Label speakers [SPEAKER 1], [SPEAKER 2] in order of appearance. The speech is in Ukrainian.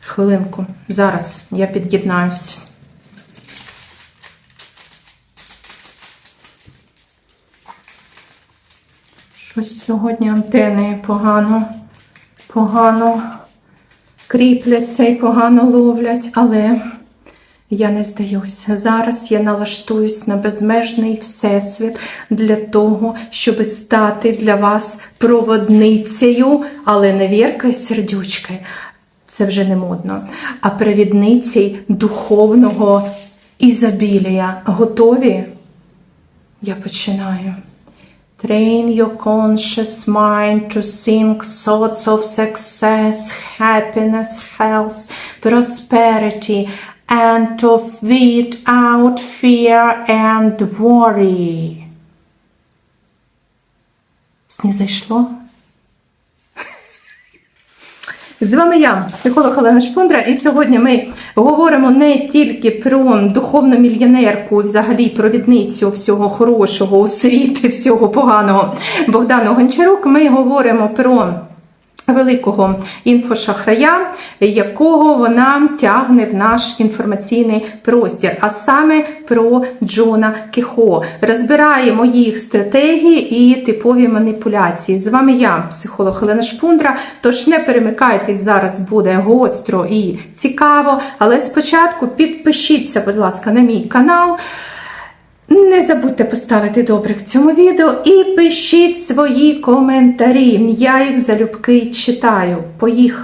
[SPEAKER 1] Хвилинку. Зараз я під'єднаюсь. Щось сьогодні антени погано, погано кріпляться і погано ловлять, але я не здаюся. Зараз я налаштуюсь на безмежний всесвіт для того, щоб стати для вас проводницею, але не віркою сердючкою. Це вже не модно, а провідницею духовного ізобілія. Готові? Я починаю. Train your conscious mind to think thoughts of success, happiness, health, prosperity, and to weed out fear and worry. Снізайшло? З вами я, психолог Олена Шпундра, і сьогодні ми говоримо не тільки про духовну мільйонерку, взагалі провідницю всього хорошого у світі, всього поганого Богдану Гончарук. Ми говоримо про великого інфошахрая, якого вона тягне в наш інформаційний простір, а саме про Джона Кіхо. Розбираємо їх стратегії і типові маніпуляції. З вами я, психолог Олена Шпундра. Тож не перемикайтесь, зараз буде гостро і цікаво. Але спочатку підпишіться, будь ласка, на мій канал. Не забудьте поставити добрих цьому відео і пишіть свої коментарі. Я їх залюбки читаю. Поїхали!